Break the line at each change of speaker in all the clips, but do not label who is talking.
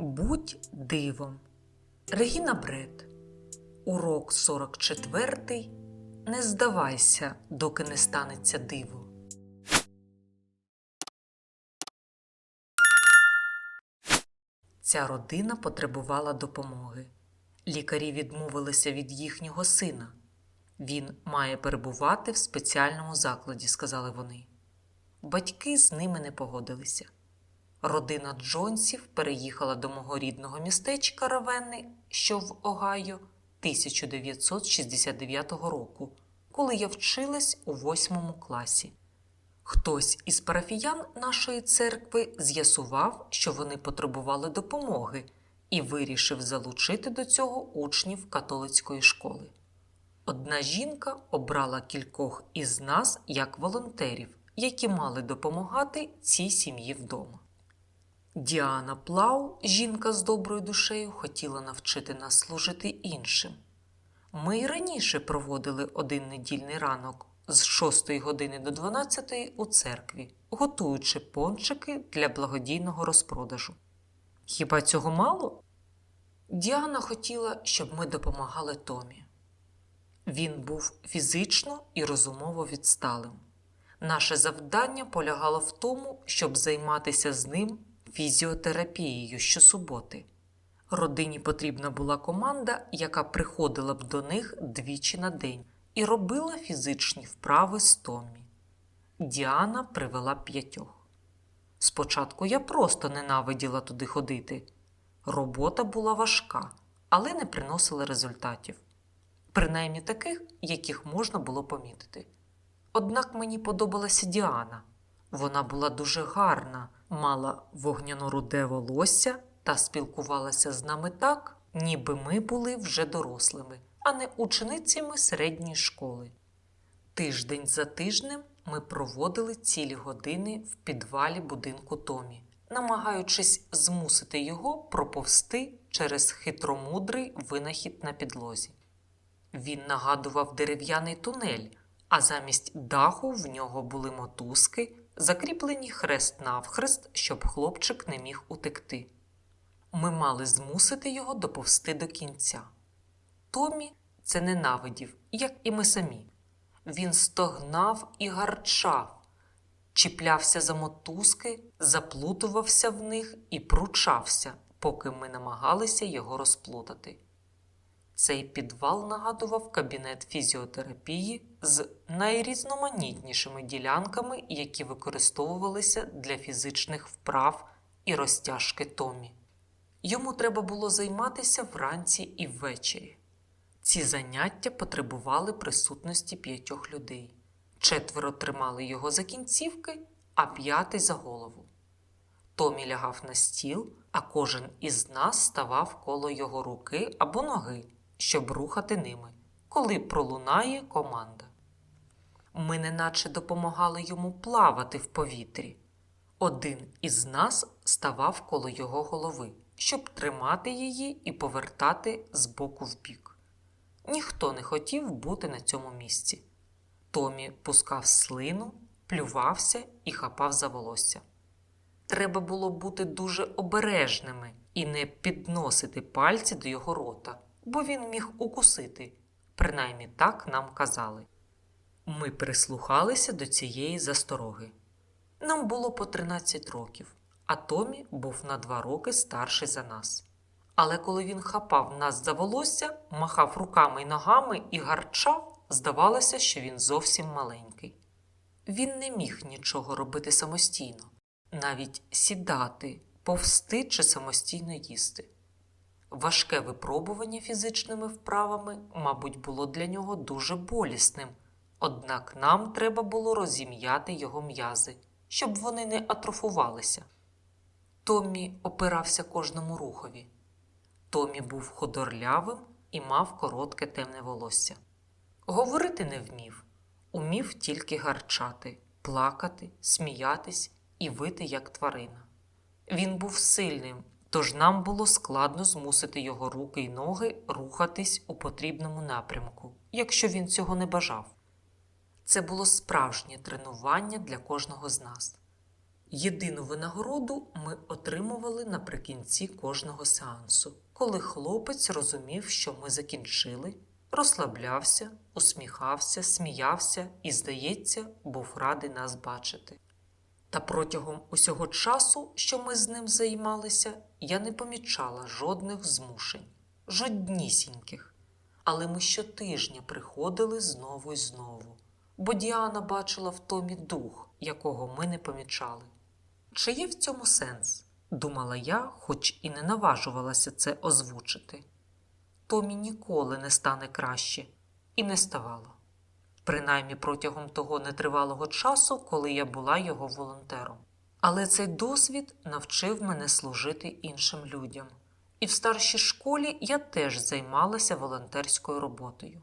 Будь дивом. Регіна Бред. Урок 44. Не здавайся, доки не станеться диво. Ця родина потребувала допомоги. Лікарі відмовилися від їхнього сина. Він має перебувати в спеціальному закладі, сказали вони. Батьки з ними не погодилися. Родина Джонсів переїхала до мого рідного містечка Равенни, що в Огайо, 1969 року, коли я вчилась у восьмому класі. Хтось із парафіян нашої церкви з'ясував, що вони потребували допомоги, і вирішив залучити до цього учнів католицької школи. Одна жінка обрала кількох із нас як волонтерів, які мали допомагати цій сім'ї вдома. Діана Плау, жінка з доброю душею, хотіла навчити нас служити іншим. Ми й раніше проводили один недільний ранок з 6 години до 12 у церкві, готуючи пончики для благодійного розпродажу. Хіба цього мало? Діана хотіла, щоб ми допомагали Томі. Він був фізично і розумово відсталим. Наше завдання полягало в тому, щоб займатися з ним фізіотерапією щосуботи. Родині потрібна була команда, яка приходила б до них двічі на день і робила фізичні вправи з Томмі. Діана привела п'ятьох. Спочатку я просто ненавиділа туди ходити. Робота була важка, але не приносила результатів, принаймні таких, яких можна було помітити. Однак мені подобалася Діана. Вона була дуже гарна, мала вогняно-руде волосся та спілкувалася з нами так, ніби ми були вже дорослими, а не ученицями середньої школи. Тиждень за тижнем ми проводили цілі години в підвалі будинку Томі, намагаючись змусити його проповсти через хитромудрий винахід на підлозі. Він нагадував дерев'яний тунель, а замість даху в нього були мотузки, закріплені хрест навхрест, щоб хлопчик не міг утекти. Ми мали змусити його доповсти до кінця. Томі це ненавидів, як і ми самі. Він стогнав і гарчав, чіплявся за мотузки, заплутувався в них і пручався, поки ми намагалися його розплутати. Цей підвал нагадував кабінет фізіотерапії з найрізноманітнішими ділянками, які використовувалися для фізичних вправ і розтяжки Томі. Йому треба було займатися вранці і ввечері. Ці заняття потребували присутності п'ятьох людей. Четверо тримали його за кінцівки, а п'ятий за голову. Томі лягав на стіл, а кожен із нас ставав коло його руки або ноги, щоб рухати ними, коли пролунає команда. Ми неначе допомагали йому плавати в повітрі. Один із нас ставав коло його голови, щоб тримати її і повертати з боку в бік. Ніхто не хотів бути на цьому місці. Томі пускав слину, плювався і хапав за волосся. Треба було бути дуже обережними і не підносити пальці до його рота, бо він міг укусити. Принаймні так нам казали. Ми прислухалися до цієї застороги. Нам було по 13 років, а Томі був на два роки старший за нас. Але коли він хапав нас за волосся, махав руками й ногами і гарчав, здавалося, що він зовсім маленький. Він не міг нічого робити самостійно, навіть сідати, повсти чи самостійно їсти. Важке випробування фізичними вправами, мабуть, було для нього дуже болісним, однак нам треба було розім'яти його м'язи, щоб вони не атрофувалися. Томмі опирався кожному рухові. Томі був ходорлявим і мав коротке темне волосся. Говорити не вмів, умів тільки гарчати, плакати, сміятись і вити, як тварина. Він був сильним, тож нам було складно змусити його руки й ноги рухатись у потрібному напрямку, якщо він цього не бажав. Це було справжнє тренування для кожного з нас. Єдину винагороду ми отримували наприкінці кожного сеансу, коли хлопець розумів, що ми закінчили, розслаблявся, усміхався, сміявся і, здається, був радий нас бачити. Та протягом усього часу, що ми з ним займалися, я не помічала жодних змушень, жоднісіньких. Але ми щотижня приходили знову й знову, бо Діана бачила в Томі дух, якого ми не помічали. Чи є в цьому сенс? думала я, хоч і не наважувалася це озвучити. Томі ніколи не стане краще, і не ставало. Принаймні протягом того нетривалого часу, коли я була його волонтером. Але цей досвід навчив мене служити іншим людям. І в старшій школі я теж займалася волонтерською роботою.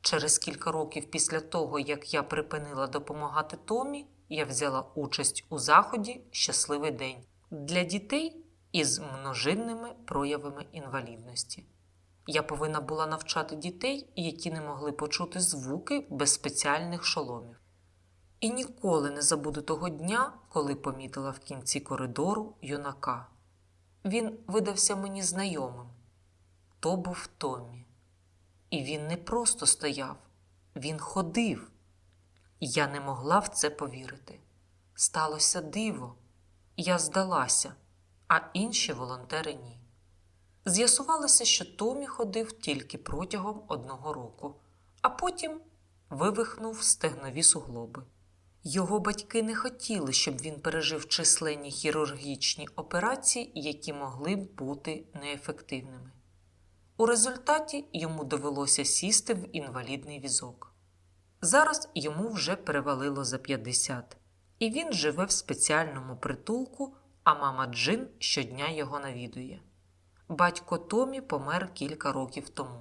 Через кілька років після того, як я припинила допомагати Томі, я взяла участь у заході Щасливий день для дітей із множинними проявами інвалідності. Я повинна була навчати дітей, які не могли почути звуки без спеціальних шоломів. І ніколи не забуду того дня, коли помітила в кінці коридору юнака. Він видався мені знайомим. То був Томмі. І він не просто стояв, він ходив. Я не могла в це повірити. Сталося диво. Я здалася, а інші волонтери ні. З'ясувалося, що Томі ходив тільки протягом одного року, а потім вивихнув стегнові суглоби. Його батьки не хотіли, щоб він пережив численні хірургічні операції, які могли б бути неефективними. У результаті йому довелося сісти в інвалідний візок. Зараз йому вже перевалило за 50, і він живе в спеціальному притулку, а мама Джин щодня його навідує. Батько Томі помер кілька років тому.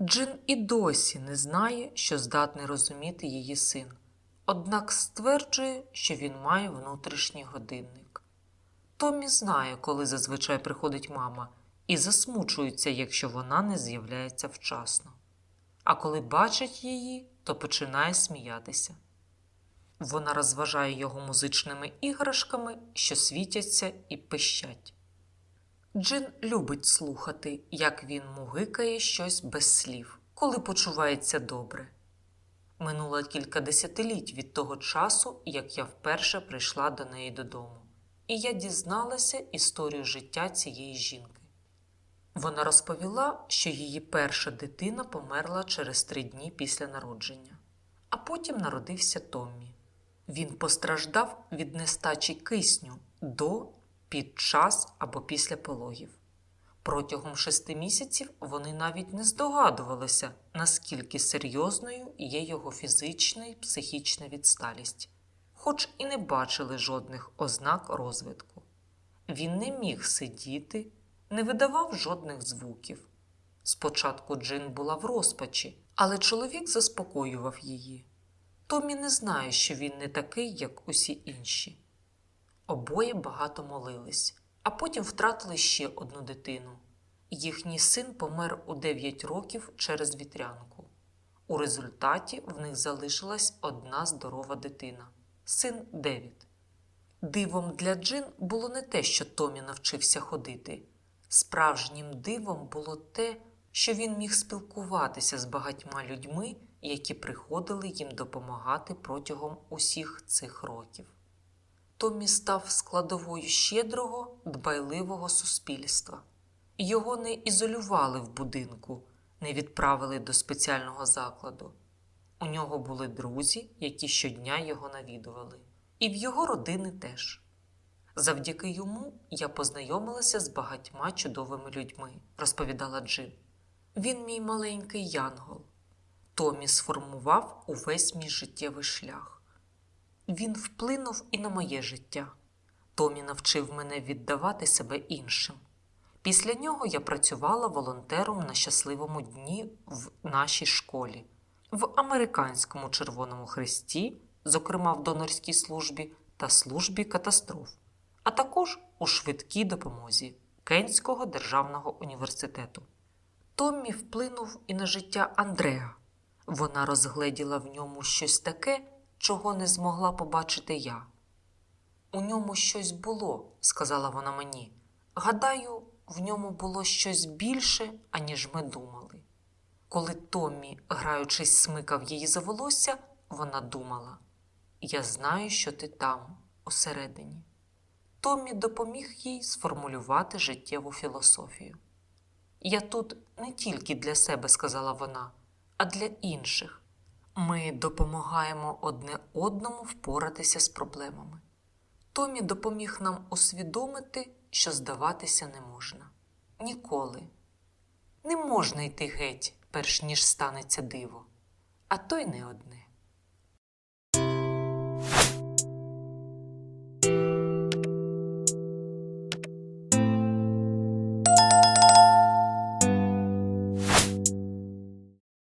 Джин і досі не знає, що здатний розуміти її син, однак стверджує, що він має внутрішній годинник. Томі знає, коли зазвичай приходить мама, і засмучується, якщо вона не з'являється вчасно. А коли бачить її, то починає сміятися. Вона розважає його музичними іграшками, що світяться і пищать. Джин любить слухати, як він мугикає щось без слів, коли почувається добре. Минуло кілька десятиліть від того часу, як я вперше прийшла до неї додому, і я дізналася історію життя цієї жінки. Вона розповіла, що її перша дитина померла через три дні після народження, а потім народився Томмі. Він постраждав від нестачі кисню до під час або після пологів. Протягом шести місяців вони навіть не здогадувалися, наскільки серйозною є його фізична і психічна відсталість, хоч і не бачили жодних ознак розвитку. Він не міг сидіти, не видавав жодних звуків. Спочатку Джин була в розпачі, але чоловік заспокоював її. Томі не знає, що він не такий, як усі інші. Обоє багато молились, а потім втратили ще одну дитину. Їхній син помер у 9 років через вітрянку. У результаті в них залишилась одна здорова дитина син Девід. Дивом для Джин було не те, що Томі навчився ходити. Справжнім дивом було те, що він міг спілкуватися з багатьма людьми, які приходили їм допомагати протягом усіх цих років. Томі став складовою щедрого, дбайливого суспільства. Його не ізолювали в будинку, не відправили до спеціального закладу. У нього були друзі, які щодня його навідували, і в його родини теж. Завдяки йому я познайомилася з багатьма чудовими людьми, розповідала Джин. Він мій маленький янгол. Томі сформував увесь мій життєвий шлях. Він вплинув і на моє життя. Томі навчив мене віддавати себе іншим. Після нього я працювала волонтером на щасливому дні в нашій школі, в американському Червоному Хресті, зокрема в донорській службі та службі катастроф, а також у швидкій допомозі Кенського державного університету. Томмі вплинув і на життя Андреа. Вона розгледіла в ньому щось таке, чого не змогла побачити я. У ньому щось було, сказала вона мені. Гадаю, в ньому було щось більше, аніж ми думали. Коли Томмі, граючись, смикав її за волосся, вона думала: Я знаю, що ти там, усередині. Томмі допоміг їй сформулювати життєву філософію. Я тут не тільки для себе, сказала вона, а для інших. Ми допомагаємо одне одному впоратися з проблемами. Томі допоміг нам усвідомити, що здаватися не можна. Ніколи. Не можна йти геть, перш ніж станеться диво, а то й не одне.